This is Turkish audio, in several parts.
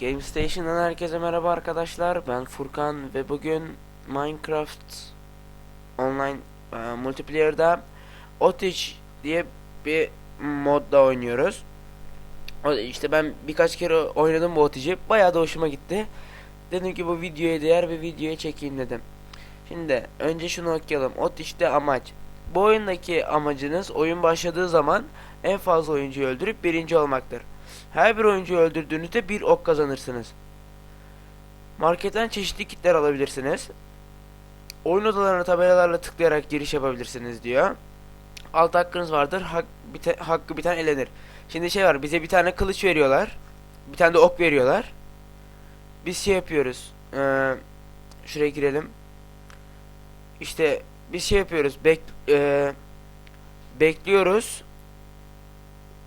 Game Station'dan herkese merhaba arkadaşlar. Ben Furkan ve bugün Minecraft Online e, Multiplayer'da Otage diye bir modda oynuyoruz. O- İşte ben birkaç kere oynadım bu Otage'i. Bayağı da hoşuma gitti. Dedim ki bu videoya değer bir videoya çekeyim dedim. Şimdi önce şunu okuyalım. Otage'de amaç. Bu oyundaki amacınız oyun başladığı zaman en fazla oyuncuyu öldürüp birinci olmaktır. Her bir oyuncuyu öldürdüğünüzde bir ok kazanırsınız. Marketten çeşitli kitler alabilirsiniz. Oyun odalarına tabelalarla tıklayarak giriş yapabilirsiniz diyor. Alt hakkınız vardır. Hak, bite, hakkı biten elenir. Şimdi şey var. Bize bir tane kılıç veriyorlar. Bir tane de ok veriyorlar. Biz şey yapıyoruz. Ee, şuraya girelim. İşte biz şey yapıyoruz. Bek, ee, bekliyoruz.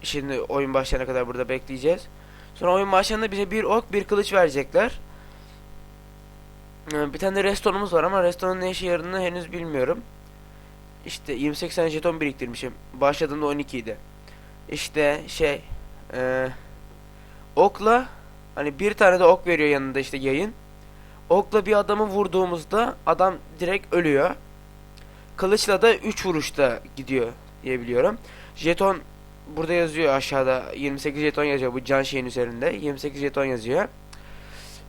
Şimdi oyun başlayana kadar burada bekleyeceğiz. Sonra oyun başlayanda bize bir ok bir kılıç verecekler. Ee, Bir tane de restonumuz var ama restonun ne işe yaradığını henüz bilmiyorum. İşte 28 tane jeton biriktirmişim. Başladığımda 12 idi. İşte şey eee, okla hani bir tane de ok veriyor yanında işte yayın. Okla bir adamı vurduğumuzda adam direkt ölüyor. Kılıçla da 3 vuruşta gidiyor diye biliyorum. Jeton burada yazıyor aşağıda 28 jeton yazıyor bu can şeyin üzerinde 28 jeton yazıyor.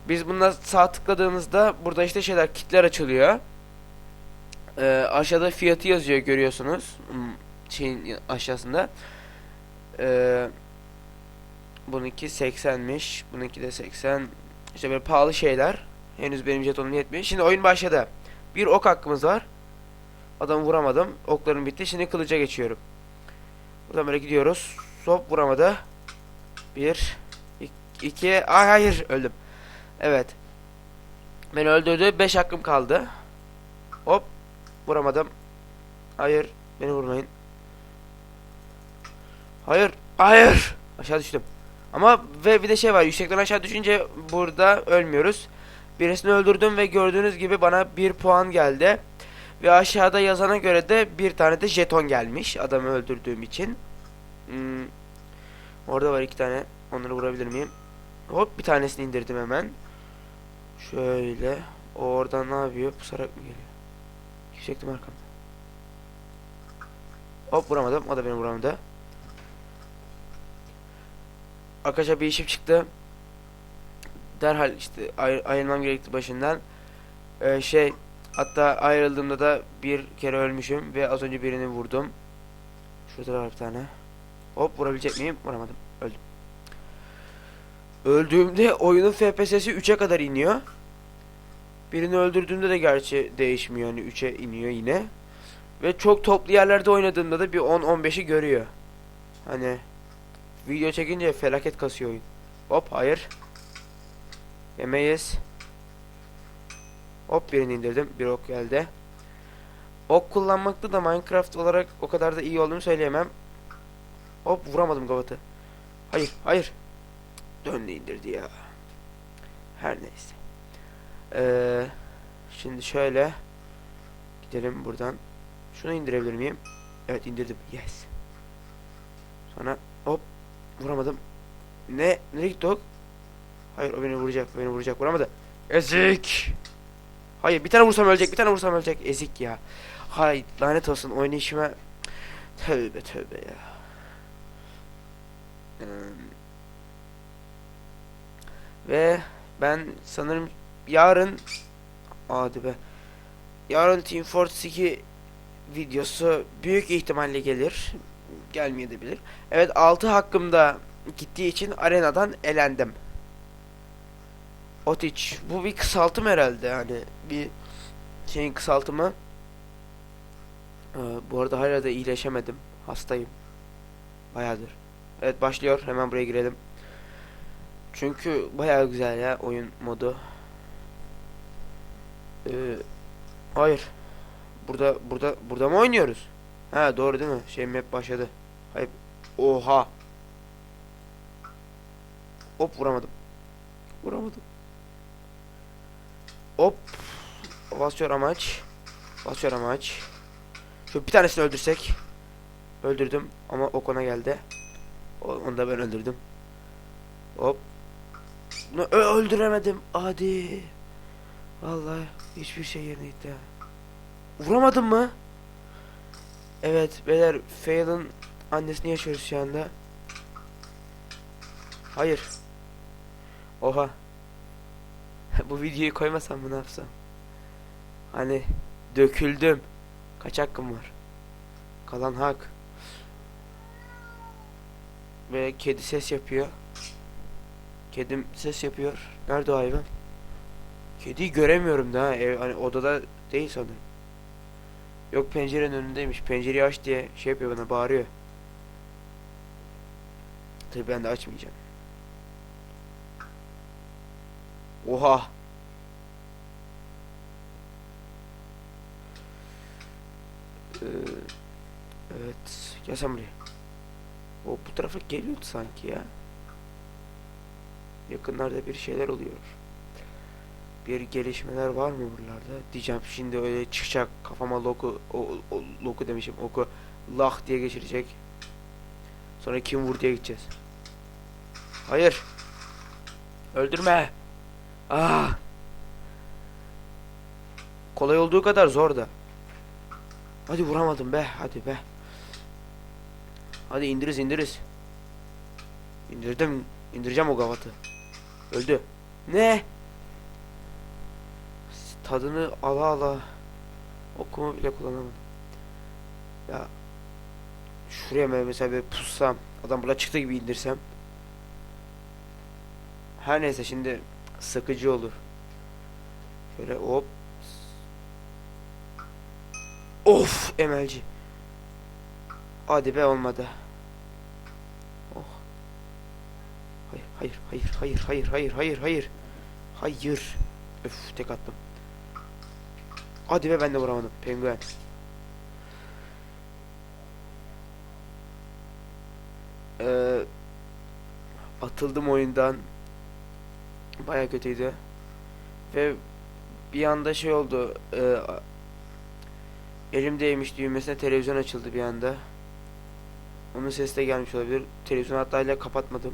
Biz buna sağ tıkladığımızda burada işte şeyler kitler açılıyor. Ee, aşağıda fiyatı yazıyor görüyorsunuz Hmm, şeyin aşağısında. Ee, bununki 80'miş bununki de 80 işte böyle pahalı şeyler. Henüz benim jetonum yetmiyor. Şimdi oyun başladı. Bir ok hakkımız var. Adamı vuramadım. Oklarım bitti. Şimdi kılıca geçiyorum. Buradan böyle gidiyoruz. Hop vuramadı. Bir. ik- iki. Ay hayır öldüm. Evet. Beni öldürdü. Beş hakkım kaldı. Hop. Vuramadım. Hayır. Beni vurmayın. Hayır. Hayır. Aşağı düştüm. Ama ve bir de şey var. Yüksekten aşağı düşünce burada ölmüyoruz. Birisini öldürdüm ve gördüğünüz gibi bana bir puan geldi. Ve aşağıda yazana göre de bir tane de jeton gelmiş adamı öldürdüğüm için. Hmm. Orada var iki tane. Onları vurabilir miyim? Hop bir tanesini indirdim hemen. Şöyle. Oradan ne yapıyor? Pusarak mı geliyor? Yüksektim arkamda. Hop vuramadım. O da beni vuramadı. Arkadaşlar bir işim çıktı. Derhal işte ayr ayrılmam gerekti başından. Ee, şey hatta ayrıldığımda da bir kere ölmüşüm ve az önce birini vurdum. Şurada var bir tane. Hop vurabilecek miyim? Vuramadım. Öldüm. Öldüğümde oyunun FPS'si 3'e kadar iniyor. Birini öldürdüğümde de gerçi değişmiyor. Hani 3'e iniyor yine. Ve çok toplu yerlerde oynadığımda da bir 10-15'i görüyor. Hani video çekince felaket kasıyor oyun. Hop hayır. Yemeyiz. Hop birini indirdim. Bir ok geldi. Ok kullanmakta da Minecraft olarak o kadar da iyi olduğunu söyleyemem. Hop vuramadım gavatı. Hayır hayır. Döndü indirdi ya. Her neyse. Ee, şimdi şöyle. Gidelim buradan. Şunu indirebilir miyim? Evet indirdim. Yes. Sonra hop vuramadım. Ne? Nereye gitti ok? Hayır o beni vuracak. Beni vuracak. Vuramadı. Ezik. Hayır bir tane vursam ölecek. Bir tane vursam ölecek. Ezik ya. Hay lanet olsun oynayışıma. Tövbe tövbe ya. Ve ben sanırım yarın hadi be. Yarın Team Fortress 2 videosu büyük ihtimalle gelir. Gelmeyebilir. Evet 6 hakkımda gittiği için arenadan elendim. Otiç. Bu bir kısaltım herhalde yani. Bir şeyin kısaltımı. Ee, bu arada hala da iyileşemedim. Hastayım. Bayağıdır. Evet başlıyor. Hemen buraya girelim. Çünkü bayağı güzel ya oyun modu. Ee, hayır. Burada burada burada mı oynuyoruz? Ha doğru değil mi? Şey map başladı. Hayır. Oha. Hop vuramadım. Vuramadım. Hop. Basıyor amaç. Basıyor amaç. Şu bir tanesini öldürsek. Öldürdüm ama o kona geldi. Onu da ben öldürdüm. Hop. Ö- öldüremedim. Hadi. Vallahi hiçbir şey yerine gitti. Vuramadım mı? Evet beyler Fail'ın annesini yaşıyoruz şu anda. Hayır. Oha. Bu videoyu koymasam mı ne yapsam? Hani döküldüm. Kaç hakkım var? Kalan hak. Ve kedi ses yapıyor. Kedim ses yapıyor. Nerede o hayvan? Kediyi göremiyorum daha. Ev, hani odada değil sanırım. Yok pencerenin önündeymiş. Pencereyi aç diye şey yapıyor bana bağırıyor. Tabii ben de açmayacağım. Oha. Ee, evet. Gel sen buraya. O bu tarafa geliyordu sanki ya. Yakınlarda bir şeyler oluyor. Bir gelişmeler var mı buralarda? Diyeceğim şimdi öyle çıkacak kafama loku o, o loku demişim oku lah diye geçirecek. Sonra kim vur diye gideceğiz. Hayır. Öldürme. Ah. Kolay olduğu kadar zor da. Hadi vuramadım be. Hadi be. Hadi indiriz indiriz. İndirdim. İndireceğim o gavatı. Öldü. Ne? Tadını ala ala. Okumu bile kullanamadım. Ya. Şuraya mesela bir pussam. Adam burada çıktı gibi indirsem. Her neyse şimdi sıkıcı olur. Şöyle hop. Of emelci. Hadi be olmadı. Hayır hayır hayır hayır hayır hayır hayır hayır. Öf tek attım. Hadi be ben de vuramadım. Penguen. Ee, atıldım oyundan. Baya kötüydü. Ve bir anda şey oldu. E, elimdeymiş düğmesine televizyon açıldı bir anda. Onun sesi de gelmiş olabilir. Televizyon hatta hala kapatmadım.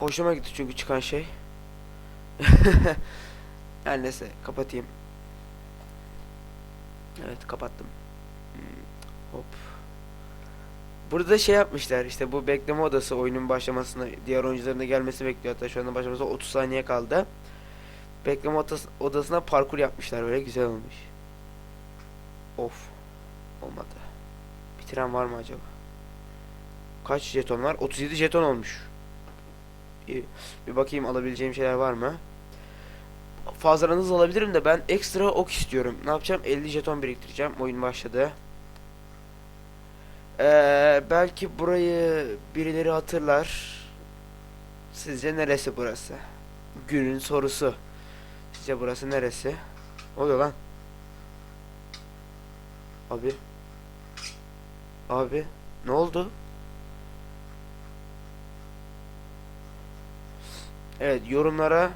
Hoşuma gitti çünkü çıkan şey. Her neyse kapatayım. Evet kapattım. Hmm, Hop. Burada şey yapmışlar işte bu bekleme odası oyunun başlamasına diğer oyuncuların da gelmesi bekliyor hatta şu anda başlamasına 30 saniye kaldı. Bekleme odası, odasına parkur yapmışlar böyle güzel olmuş. Of. Olmadı. Bitiren var mı acaba? Kaç jeton var? 37 jeton olmuş. İyi. Bir bakayım alabileceğim şeyler var mı? Fazlanız alabilirim de ben ekstra ok istiyorum. Ne yapacağım? 50 jeton biriktireceğim. Oyun başladı. Ee, belki burayı birileri hatırlar. Sizce neresi burası? Günün sorusu. Sizce burası neresi? Ne oluyor lan? Abi. Abi. Ne oldu? Evet yorumlara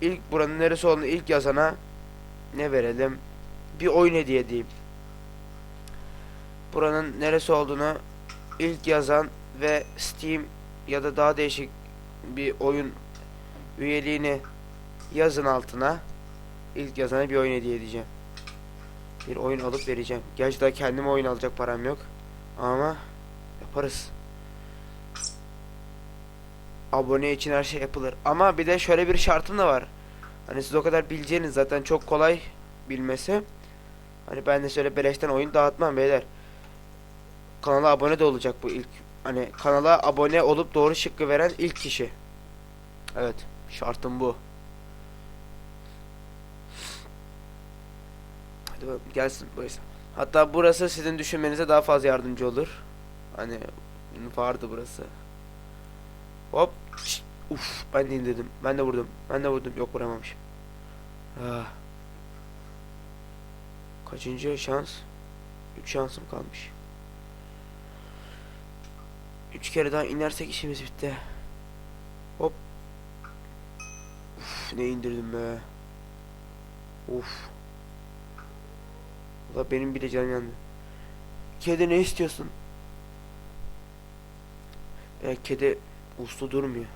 ilk buranın neresi olduğunu ilk yazana ne verelim? Bir oyun hediye diyeyim. Buranın neresi olduğunu ilk yazan ve Steam ya da daha değişik bir oyun üyeliğini yazın altına. İlk yazana bir oyun hediye edeceğim. Bir oyun alıp vereceğim. Gerçi daha kendime oyun alacak param yok. Ama yaparız. Abone için her şey yapılır. Ama bir de şöyle bir şartım da var. Hani siz o kadar bileceğiniz zaten çok kolay bilmesi. Hani ben de şöyle beleşten oyun dağıtmam beyler. Kanala abone de olacak bu ilk. Hani kanala abone olup doğru şıkkı veren ilk kişi. Evet, şartım bu. Hadi bakalım gelsin burası. Hatta burası sizin düşünmenize daha fazla yardımcı olur. Hani vardı burası. Hop. Uf ben de indirdim. Ben de vurdum. Ben de vurdum. Yok vuramamışım. Ah. Kaçıncı şans? 3 şansım kalmış. 3 kere daha inersek işimiz bitti. Hop. Uf ne indirdim be. Uf. Valla benim bile canım yandı. Kedi ne istiyorsun? Ya kedi uslu durmuyor.